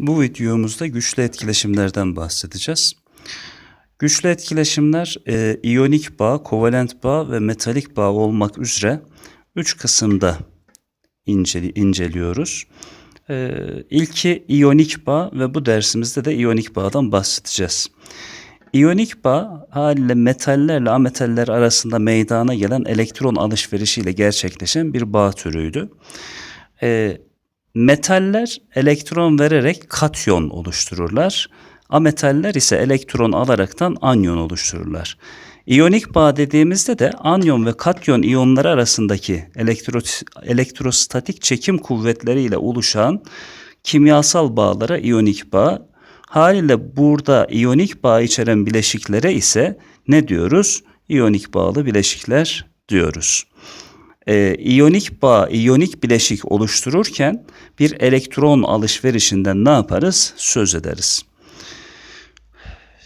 Bu videomuzda güçlü etkileşimlerden bahsedeceğiz. Güçlü etkileşimler e, iyonik bağ, kovalent bağ ve metalik bağ olmak üzere üç kısımda inceli, inceliyoruz. E, ilki iyonik bağ ve bu dersimizde de iyonik bağdan bahsedeceğiz. İyonik bağ haliyle metallerle ametaller arasında meydana gelen elektron alışverişiyle gerçekleşen bir bağ türüydü. E, Metaller elektron vererek katyon oluştururlar. Ametaller ise elektron alaraktan anyon oluştururlar. İyonik bağ dediğimizde de anyon ve katyon iyonları arasındaki elektro, elektrostatik çekim kuvvetleriyle oluşan kimyasal bağlara iyonik bağ. Haliyle burada iyonik bağ içeren bileşiklere ise ne diyoruz? İyonik bağlı bileşikler diyoruz e, iyonik bağ, iyonik bileşik oluştururken bir elektron alışverişinden ne yaparız? Söz ederiz.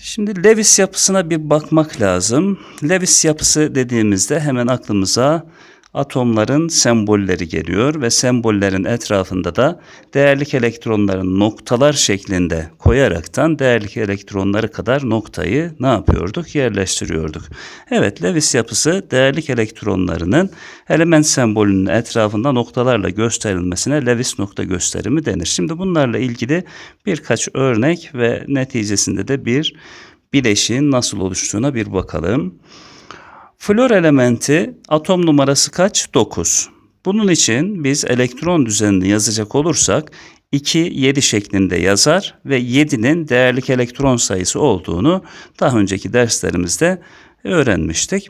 Şimdi Lewis yapısına bir bakmak lazım. Lewis yapısı dediğimizde hemen aklımıza atomların sembolleri geliyor ve sembollerin etrafında da değerlik elektronların noktalar şeklinde koyaraktan değerlik elektronları kadar noktayı ne yapıyorduk? Yerleştiriyorduk. Evet Lewis yapısı değerlik elektronlarının element sembolünün etrafında noktalarla gösterilmesine Lewis nokta gösterimi denir. Şimdi bunlarla ilgili birkaç örnek ve neticesinde de bir bileşiğin nasıl oluştuğuna bir bakalım. Flor elementi atom numarası kaç? 9. Bunun için biz elektron düzenini yazacak olursak 2, 7 şeklinde yazar ve 7'nin değerlik elektron sayısı olduğunu daha önceki derslerimizde öğrenmiştik.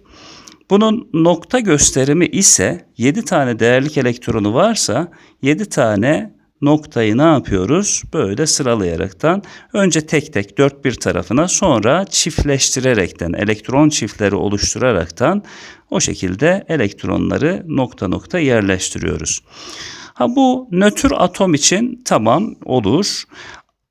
Bunun nokta gösterimi ise 7 tane değerlik elektronu varsa 7 tane noktayı ne yapıyoruz? Böyle sıralayaraktan önce tek tek dört bir tarafına sonra çiftleştirerekten elektron çiftleri oluşturaraktan o şekilde elektronları nokta nokta yerleştiriyoruz. Ha bu nötr atom için tamam olur.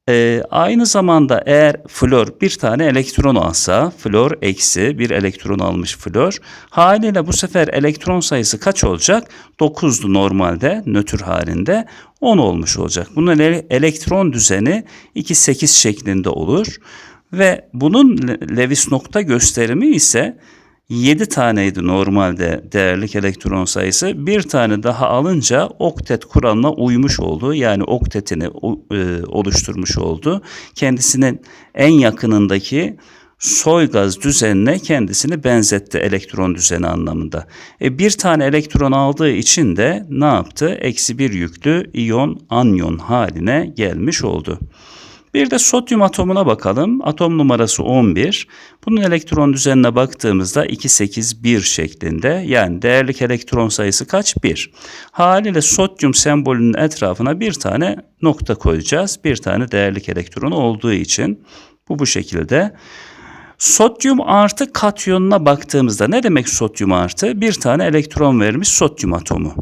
Ee, aynı zamanda eğer flor bir tane elektron alsa, flor eksi bir elektron almış flor, haliyle bu sefer elektron sayısı kaç olacak? 9'du normalde nötr halinde 10 olmuş olacak. Bunun elektron düzeni 2-8 şeklinde olur ve bunun Lewis nokta gösterimi ise 7 taneydi normalde değerlik elektron sayısı. Bir tane daha alınca oktet kuralına uymuş oldu. Yani oktetini e, oluşturmuş oldu. Kendisinin en yakınındaki soy gaz düzenine kendisini benzetti elektron düzeni anlamında. E, bir tane elektron aldığı için de ne yaptı? Eksi bir yüklü iyon anyon haline gelmiş oldu. Bir de sodyum atomuna bakalım. Atom numarası 11. Bunun elektron düzenine baktığımızda 2, 8, 1 şeklinde. Yani değerlik elektron sayısı kaç? 1. Haliyle sodyum sembolünün etrafına bir tane nokta koyacağız. Bir tane değerlik elektron olduğu için bu bu şekilde. Sodyum artı katyonuna baktığımızda ne demek sodyum artı? Bir tane elektron vermiş sodyum atomu.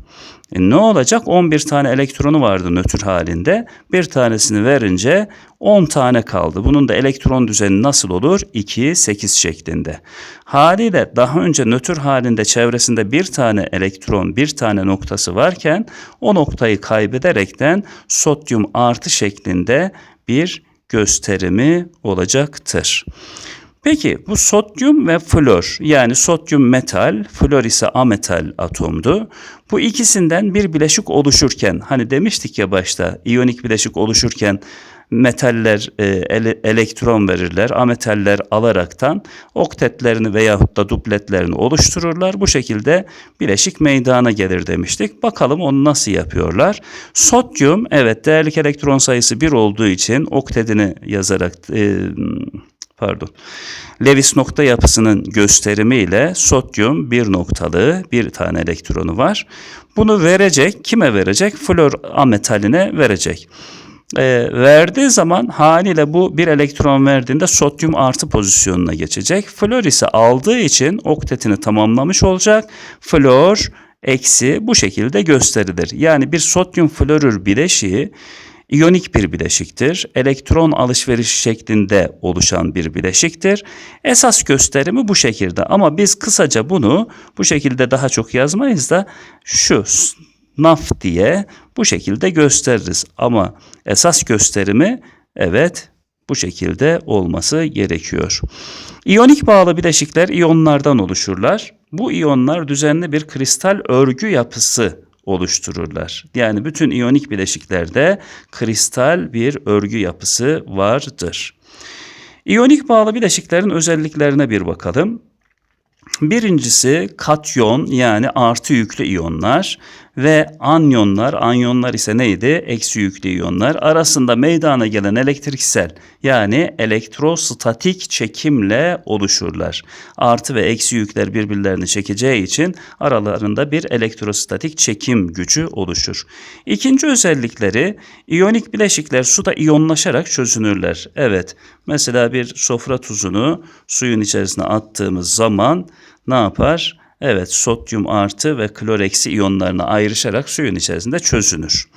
E ne olacak? 11 tane elektronu vardı nötr halinde. Bir tanesini verince 10 tane kaldı. Bunun da elektron düzeni nasıl olur? 2, 8 şeklinde. Haliyle daha önce nötr halinde çevresinde bir tane elektron, bir tane noktası varken o noktayı kaybederekten sodyum artı şeklinde bir gösterimi olacaktır. Peki bu sodyum ve flor yani sodyum metal, flor ise ametal atomdu. Bu ikisinden bir bileşik oluşurken hani demiştik ya başta iyonik bileşik oluşurken metaller e, ele, elektron verirler. Ametaller alaraktan oktetlerini veyahut da dupletlerini oluştururlar. Bu şekilde bileşik meydana gelir demiştik. Bakalım onu nasıl yapıyorlar. Sodyum evet değerlik elektron sayısı 1 olduğu için oktetini yazarak e, pardon. Lewis nokta yapısının gösterimiyle sodyum bir noktalı bir tane elektronu var. Bunu verecek. Kime verecek? Flor ametaline verecek. E, verdiği zaman haliyle bu bir elektron verdiğinde sodyum artı pozisyonuna geçecek. Flor ise aldığı için oktetini tamamlamış olacak. Flor eksi bu şekilde gösterilir. Yani bir sodyum florür bileşiği İyonik bir bileşiktir. Elektron alışverişi şeklinde oluşan bir bileşiktir. Esas gösterimi bu şekilde ama biz kısaca bunu bu şekilde daha çok yazmayız da şu naf diye bu şekilde gösteririz. Ama esas gösterimi evet bu şekilde olması gerekiyor. İyonik bağlı bileşikler iyonlardan oluşurlar. Bu iyonlar düzenli bir kristal örgü yapısı oluştururlar. Yani bütün iyonik bileşiklerde kristal bir örgü yapısı vardır. İyonik bağlı bileşiklerin özelliklerine bir bakalım. Birincisi katyon yani artı yüklü iyonlar ve anyonlar. Anyonlar ise neydi? Eksi yüklü iyonlar. Arasında meydana gelen elektriksel yani elektrostatik çekimle oluşurlar. Artı ve eksi yükler birbirlerini çekeceği için aralarında bir elektrostatik çekim gücü oluşur. İkinci özellikleri iyonik bileşikler suda iyonlaşarak çözünürler. Evet mesela bir sofra tuzunu suyun içerisine attığımız zaman ne yapar? Evet, sodyum artı ve klor eksi iyonlarına ayrışarak suyun içerisinde çözünür.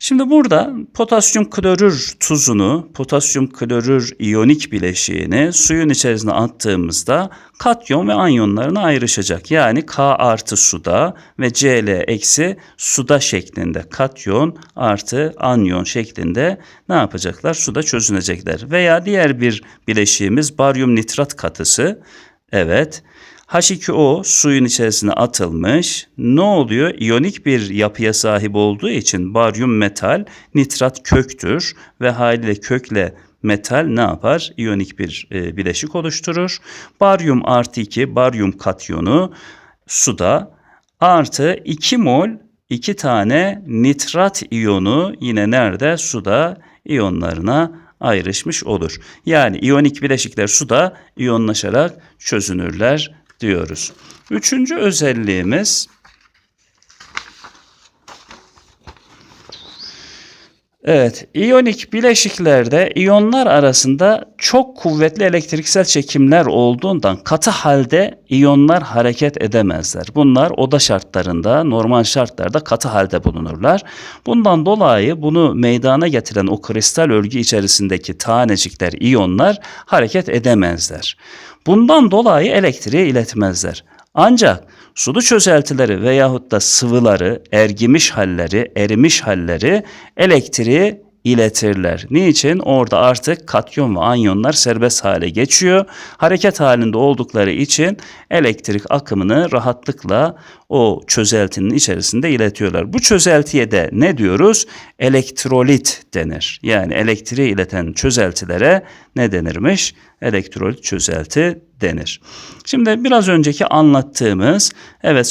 Şimdi burada potasyum klorür tuzunu, potasyum klorür iyonik bileşiğini suyun içerisine attığımızda katyon ve anyonlarına ayrışacak. Yani K artı suda ve Cl eksi suda şeklinde katyon artı anyon şeklinde ne yapacaklar? Suda çözünecekler. Veya diğer bir bileşiğimiz baryum nitrat katısı. Evet. H2O suyun içerisine atılmış. Ne oluyor? İyonik bir yapıya sahip olduğu için baryum metal, nitrat köktür ve haliyle kökle metal ne yapar? İyonik bir e, bileşik oluşturur. Baryum artı 2, baryum katyonu suda artı 2 mol 2 tane nitrat iyonu yine nerede? Suda iyonlarına ayrışmış olur. Yani iyonik bileşikler suda iyonlaşarak çözünürler diyoruz. Üçüncü özelliğimiz Evet, iyonik bileşiklerde iyonlar arasında çok kuvvetli elektriksel çekimler olduğundan katı halde iyonlar hareket edemezler. Bunlar oda şartlarında, normal şartlarda katı halde bulunurlar. Bundan dolayı bunu meydana getiren o kristal örgü içerisindeki tanecikler, iyonlar hareket edemezler. Bundan dolayı elektriği iletmezler. Ancak sulu çözeltileri veyahut da sıvıları, ergimiş halleri, erimiş halleri elektriği iletirler. Niçin? Orada artık katyon ve anyonlar serbest hale geçiyor. Hareket halinde oldukları için elektrik akımını rahatlıkla o çözeltinin içerisinde iletiyorlar. Bu çözeltiye de ne diyoruz? Elektrolit denir. Yani elektriği ileten çözeltilere ne denirmiş? Elektrolit çözelti denir. Şimdi biraz önceki anlattığımız evet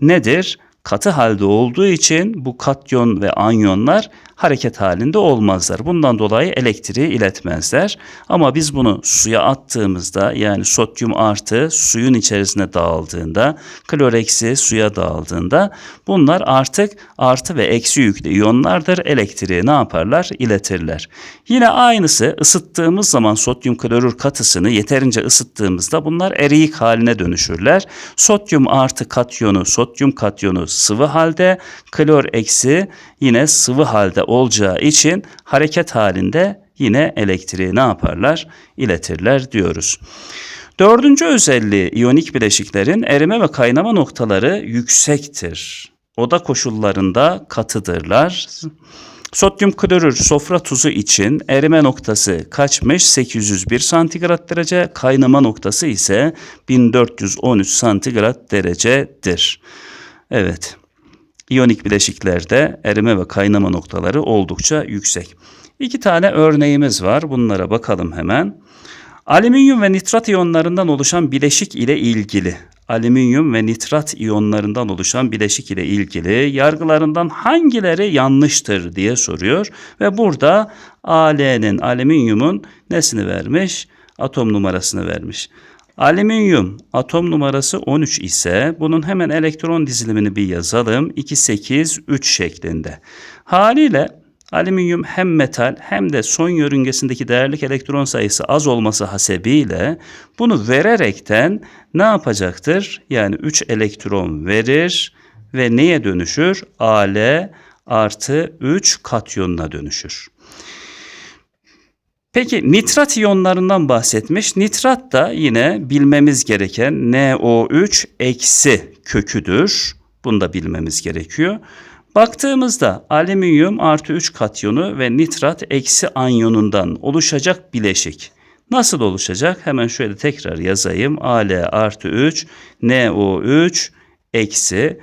nedir? Katı halde olduğu için bu katyon ve anyonlar hareket halinde olmazlar. Bundan dolayı elektriği iletmezler. Ama biz bunu suya attığımızda yani sodyum artı suyun içerisine dağıldığında, klor eksi suya dağıldığında bunlar artık artı ve eksi yüklü iyonlardır. Elektriği ne yaparlar? İletirler. Yine aynısı ısıttığımız zaman sodyum klorür katısını yeterince ısıttığımızda bunlar eriyik haline dönüşürler. Sodyum artı katyonu, sodyum katyonu sıvı halde, klor eksi yine sıvı halde olacağı için hareket halinde yine elektriği ne yaparlar? İletirler diyoruz. Dördüncü özelliği iyonik bileşiklerin erime ve kaynama noktaları yüksektir. Oda koşullarında katıdırlar. Sodyum klorür sofra tuzu için erime noktası kaçmış? 801 santigrat derece. Kaynama noktası ise 1413 santigrat derecedir. Evet. İyonik bileşiklerde erime ve kaynama noktaları oldukça yüksek. İki tane örneğimiz var. Bunlara bakalım hemen. Alüminyum ve nitrat iyonlarından oluşan bileşik ile ilgili alüminyum ve nitrat iyonlarından oluşan bileşik ile ilgili yargılarından hangileri yanlıştır diye soruyor ve burada Al'nin alüminyumun nesini vermiş? Atom numarasını vermiş. Alüminyum atom numarası 13 ise bunun hemen elektron dizilimini bir yazalım. 2, 8, 3 şeklinde. Haliyle alüminyum hem metal hem de son yörüngesindeki değerlik elektron sayısı az olması hasebiyle bunu vererekten ne yapacaktır? Yani 3 elektron verir ve neye dönüşür? Al artı 3 katyonuna dönüşür. Peki nitrat iyonlarından bahsetmiş. Nitrat da yine bilmemiz gereken NO3 eksi köküdür. Bunu da bilmemiz gerekiyor. Baktığımızda alüminyum artı 3 katyonu ve nitrat eksi anyonundan oluşacak bileşik. Nasıl oluşacak? Hemen şöyle tekrar yazayım. Al artı 3 NO3 eksi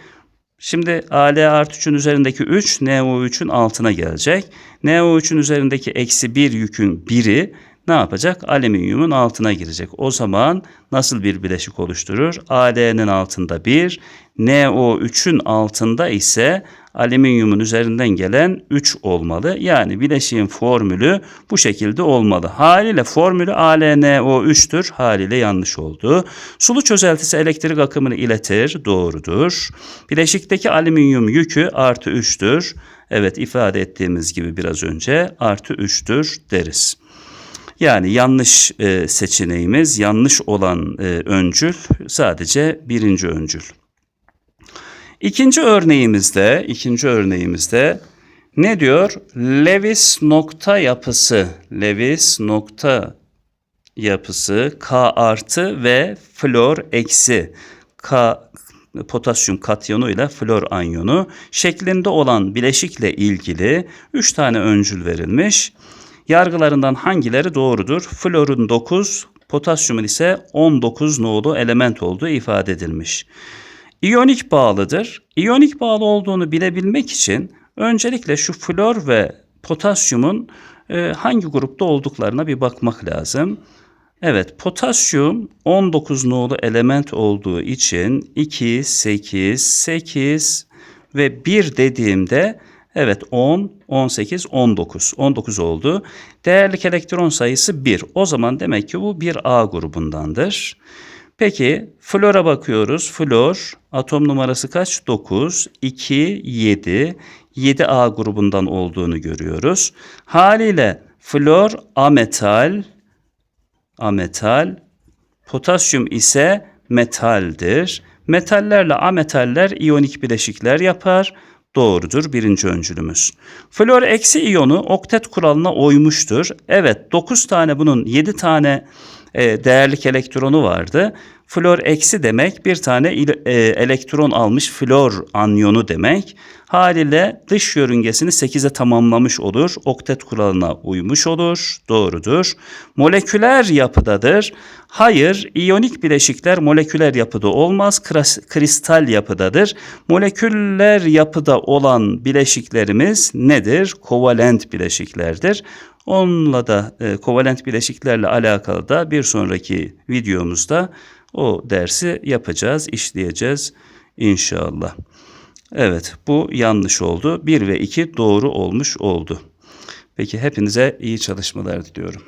Şimdi Al artı 3'ün üzerindeki 3 NO3'ün altına gelecek. NO3'ün üzerindeki eksi 1 yükün biri ne yapacak? Alüminyumun altına girecek. O zaman nasıl bir bileşik oluşturur? Al'nin altında 1, NO3'ün altında ise alüminyumun üzerinden gelen 3 olmalı. Yani bileşiğin formülü bu şekilde olmalı. Haliyle formülü AlNO3'tür. Haliyle yanlış oldu. Sulu çözeltisi elektrik akımını iletir. Doğrudur. Bileşikteki alüminyum yükü artı 3'tür. Evet ifade ettiğimiz gibi biraz önce artı 3'tür deriz. Yani yanlış e, seçeneğimiz, yanlış olan e, öncül sadece birinci öncül. İkinci örneğimizde, ikinci örneğimizde ne diyor? Lewis nokta yapısı, Lewis nokta yapısı K artı ve flor eksi K potasyum katyonu ile flor anyonu şeklinde olan bileşikle ilgili 3 tane öncül verilmiş. Yargılarından hangileri doğrudur? Florun 9, potasyumun ise 19 nolu element olduğu ifade edilmiş. İyonik bağlıdır. İyonik bağlı olduğunu bilebilmek için öncelikle şu flor ve potasyumun e, hangi grupta olduklarına bir bakmak lazım. Evet, potasyum 19 nolu element olduğu için 2, 8, 8 ve 1 dediğimde evet 10, 18, 19. 19 oldu. Değerlik elektron sayısı 1. O zaman demek ki bu bir A grubundandır. Peki flora bakıyoruz. Flor atom numarası kaç? 9, 2, 7. 7A grubundan olduğunu görüyoruz. Haliyle flor ametal, ametal, potasyum ise metaldir. Metallerle ametaller iyonik bileşikler yapar. Doğrudur birinci öncülümüz. Flor eksi iyonu oktet kuralına uymuştur. Evet 9 tane bunun 7 tane e, değerlik elektronu vardı. Flor eksi demek bir tane e, elektron almış flor anyonu demek. Haliyle dış yörüngesini 8'e tamamlamış olur. Oktet kuralına uymuş olur. Doğrudur. Moleküler yapıdadır. Hayır, iyonik bileşikler moleküler yapıda olmaz. Kristal yapıdadır. Moleküller yapıda olan bileşiklerimiz nedir? Kovalent bileşiklerdir. Onunla da e, kovalent bileşiklerle alakalı da bir sonraki videomuzda o dersi yapacağız, işleyeceğiz inşallah. Evet bu yanlış oldu. 1 ve 2 doğru olmuş oldu. Peki hepinize iyi çalışmalar diliyorum.